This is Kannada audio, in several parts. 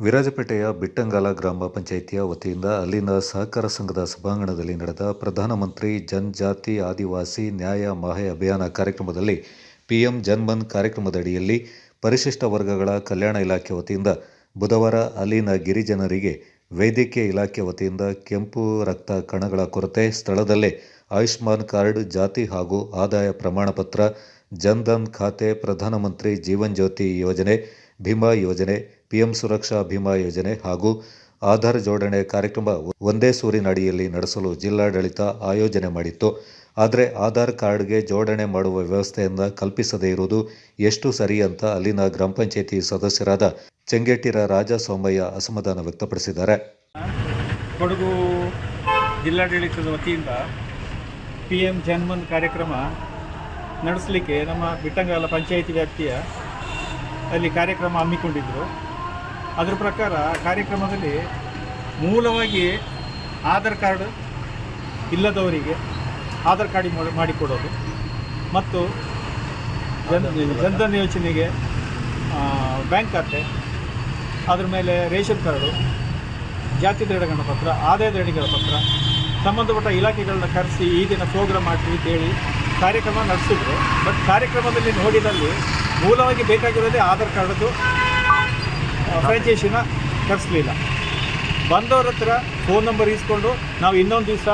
ವಿರಾಜಪೇಟೆಯ ಬಿಟ್ಟಂಗಾಲ ಗ್ರಾಮ ಪಂಚಾಯಿತಿಯ ವತಿಯಿಂದ ಅಲ್ಲಿನ ಸಹಕಾರ ಸಂಘದ ಸಭಾಂಗಣದಲ್ಲಿ ನಡೆದ ಪ್ರಧಾನಮಂತ್ರಿ ಜನಜಾತಿ ಆದಿವಾಸಿ ನ್ಯಾಯ ಮಹೆ ಅಭಿಯಾನ ಕಾರ್ಯಕ್ರಮದಲ್ಲಿ ಪಿಎಂ ಜನ್ಮನ್ ಕಾರ್ಯಕ್ರಮದಡಿಯಲ್ಲಿ ಪರಿಶಿಷ್ಟ ವರ್ಗಗಳ ಕಲ್ಯಾಣ ಇಲಾಖೆ ವತಿಯಿಂದ ಬುಧವಾರ ಅಲ್ಲಿನ ಗಿರಿಜನರಿಗೆ ವೈದ್ಯಕೀಯ ಇಲಾಖೆ ವತಿಯಿಂದ ಕೆಂಪು ರಕ್ತ ಕಣಗಳ ಕೊರತೆ, ಸ್ಥಳದಲ್ಲೇ ಆಯುಷ್ಮಾನ್ ಕಾರ್ಡ್, ಜಾತಿ ಹಾಗೂ ಆದಾಯ ಪ್ರಮಾಣಪತ್ರ ಜನ್ಧನ್ ಖಾತೆ, ಪ್ರಧಾನಮಂತ್ರಿ ಜೀವನ್ ಜ್ಯೋತಿ ಯೋಜನೆ, ಭೀಮಾ ಯೋಜನೆ ಪಿಎಂ ಸುರಕ್ಷಾ ಭೀಮಾ ಯೋಜನೆ ಹಾಗೂ ಆಧಾರ್ ಜೋಡಣೆ ಕಾರ್ಯಕ್ರಮ ಒಂದೇ ಸೂರಿನಡಿಯಲ್ಲಿ ನಡೆಸಲು ಜಿಲ್ಲಾಡಳಿತ ಆಯೋಜನೆ ಮಾಡಿತ್ತು. ಆದರೆ ಆಧಾರ್ ಕಾರ್ಡ್ಗೆ ಜೋಡಣೆ ಮಾಡುವ ವ್ಯವಸ್ಥೆಯನ್ನು ಕಲ್ಪಿಸದೇ ಇರುವುದು ಎಷ್ಟು ಸರಿ ಅಂತ ಅಲ್ಲಿನ ಗ್ರಾಮ ಪಂಚಾಯಿತಿ ಸದಸ್ಯರಾದ ಚೆಂಗೇಟಿರ ರಾಜ ಸೋಮಯ್ಯ ಅಸಮಾಧಾನ ವ್ಯಕ್ತಪಡಿಸಿದ್ದಾರೆ. ಕೊಡಗು ಜಿಲ್ಲಾಡಳಿತದ ವತಿಯಿಂದ ಪಿ ಎಂ ಜನ್ಮನ್ ಕಾರ್ಯಕ್ರಮ ನಡೆಸಲಿಕ್ಕೆ ನಮ್ಮ ಬಿಟ್ಟಂಗಾಲ ಪಂಚಾಯಿತಿ ವ್ಯಾಪ್ತಿಯ ಅಲ್ಲಿ ಕಾರ್ಯಕ್ರಮ ಹಮ್ಮಿಕೊಂಡಿದ್ದರು ಅದರ ಪ್ರಕಾರ ಕಾರ್ಯಕ್ರಮದಲ್ಲಿ ಮೂಲವಾಗಿ ಆಧಾರ್ ಕಾರ್ಡ್ ಇಲ್ಲದವರಿಗೆ ಆಧಾರ್ ಕಾರ್ಡ್ ಮಾಡಿ- ಮಾಡಿಕೊಡೋದು. ಮತ್ತು ಜನ್ ಜನಧನ್ ಯೋಜನೆಗೆ ಬ್ಯಾಂಕ್ ಖಾತೆ, ಅದ್ರ ಮೇಲೆ ರೇಷನ್ ಕಾರ್ಡು, ಜಾತಿ ದೃಢಗಣ ಪತ್ರ, ಆದಾಯ ದೃಢಗಳ ಪತ್ರ, ಸಂಬಂಧಪಟ್ಟ ಇಲಾಖೆಗಳನ್ನ ಕರೆಸಿ ಈ ದಿನ ಪ್ರೋಗ್ರಾಮ್ ಮಾಡ್ತೀವಿ ಕೇಳಿ ಕಾರ್ಯಕ್ರಮ ನಡೆಸಿದ್ರು. ಬಟ್ ಕಾರ್ಯಕ್ರಮದಲ್ಲಿ ನೋಡಿದಲ್ಲಿ ಮೂಲವಾಗಿ ಬೇಕಾಗಿರೋದೇ ಆಧಾರ್ ಕಾರ್ಡದು ಫ್ರಾಂಚೈಸಿನ ಕರೆಸಲಿಲ್ಲ ಬಂದವ್ರ ಹತ್ರ ಫೋನ್ ನಂಬರ್ ಇಸ್ಕೊಂಡು ನಾವು ಇನ್ನೊಂದು ದಿವಸ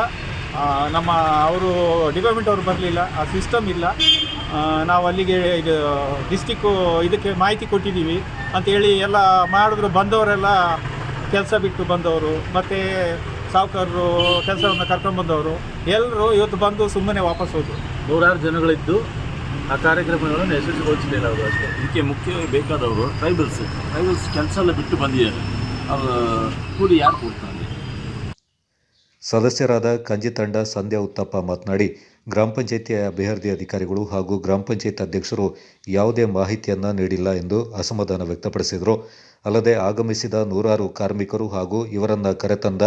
ನಮ್ಮ ಅವರು ಡಿಪಾರ್ಟ್ಮೆಂಟ್ ಅವರು ಬರಲಿಲ್ಲ, ಆ ಸಿಸ್ಟಮ್ ಇಲ್ಲ. ನಾವು ಅಲ್ಲಿಗೆ ಇದು ಡಿಸ್ಟಿಕ್ಕು ಇದಕ್ಕೆ ಮಾಹಿತಿ ಕೊಟ್ಟಿದ್ದೀವಿ ಅಂತೇಳಿ ಎಲ್ಲ ಮಾಡಿದ್ರು. ಬಂದವರೆಲ್ಲ ಕೆಲಸ ಬಿಟ್ಟು ಬಂದವರು, ಮತ್ತು ಸಾವುಕಾರರು ಕೆಲಸವನ್ನು ಕರ್ಕೊಂಡು ಬಂದವರು. ಎಲ್ಲರೂ ಇವತ್ತು ಬಂದು ಸುಮ್ಮನೆ ವಾಪಸ್ ಹೋದರು. ನೂರಾರು ಜನಗಳಿದ್ದು ಆ ಕಾರ್ಯಕ್ರಮಗಳನ್ನು ಯಶಸ್ವಿಗೊಳಿಸಲಿಲ್ಲ ಅವರು ಅಷ್ಟೇ. ಇದಕ್ಕೆ ಮುಖ್ಯವಾಗಿ ಬೇಕಾದವರು ಟ್ರೈಬಲ್ಸ್ ಟ್ರೈಬಲ್ಸ್ ಕೆಲಸ ಎಲ್ಲ ಬಿಟ್ಟು ಬಂದಿದ್ದಾರೆ. ಅವರು ಕೂಲಿ ಯಾರು ಕೊಡ್ತಾರೆ? ಸದಸ್ಯರಾದ ಕಂಜಿ ತಂಡ ಸಂಧ್ಯಾ ಉತ್ತಪ್ಪ ಮಾತನಾಡಿ ಗ್ರಾಮ ಪಂಚಾಯಿತಿಯ ಅಭಿವೃದ್ಧಿ ಅಧಿಕಾರಿಗಳು ಹಾಗೂ ಗ್ರಾಮ ಪಂಚಾಯತ್ ಅಧ್ಯಕ್ಷರು ಯಾವುದೇ ಮಾಹಿತಿಯನ್ನ ನೀಡಿಲ್ಲ ಎಂದು ಅಸಮಾಧಾನ ವ್ಯಕ್ತಪಡಿಸಿದರು. ಅಲ್ಲದೆ ಆಗಮಿಸಿದ ನೂರಾರು ಕಾರ್ಮಿಕರು ಹಾಗೂ ಇವರನ್ನ ಕರೆತಂದ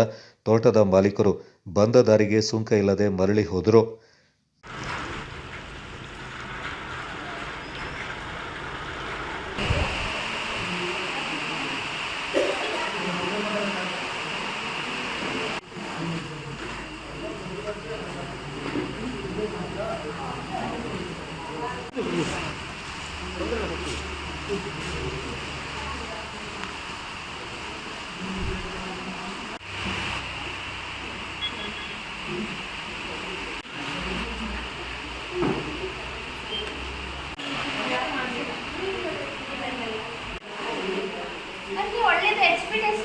ತೋಟದ ಮಾಲೀಕರು ಬಂದ ದಾರಿಗೆ ಸುಂಕ ಇಲ್ಲದೆ ಮರಳಿ ಹೋದರು. ನನಗೆ ಒಳ್ಳೇದು ಎಕ್ಸ್ಪೀರಿಯನ್ಸ್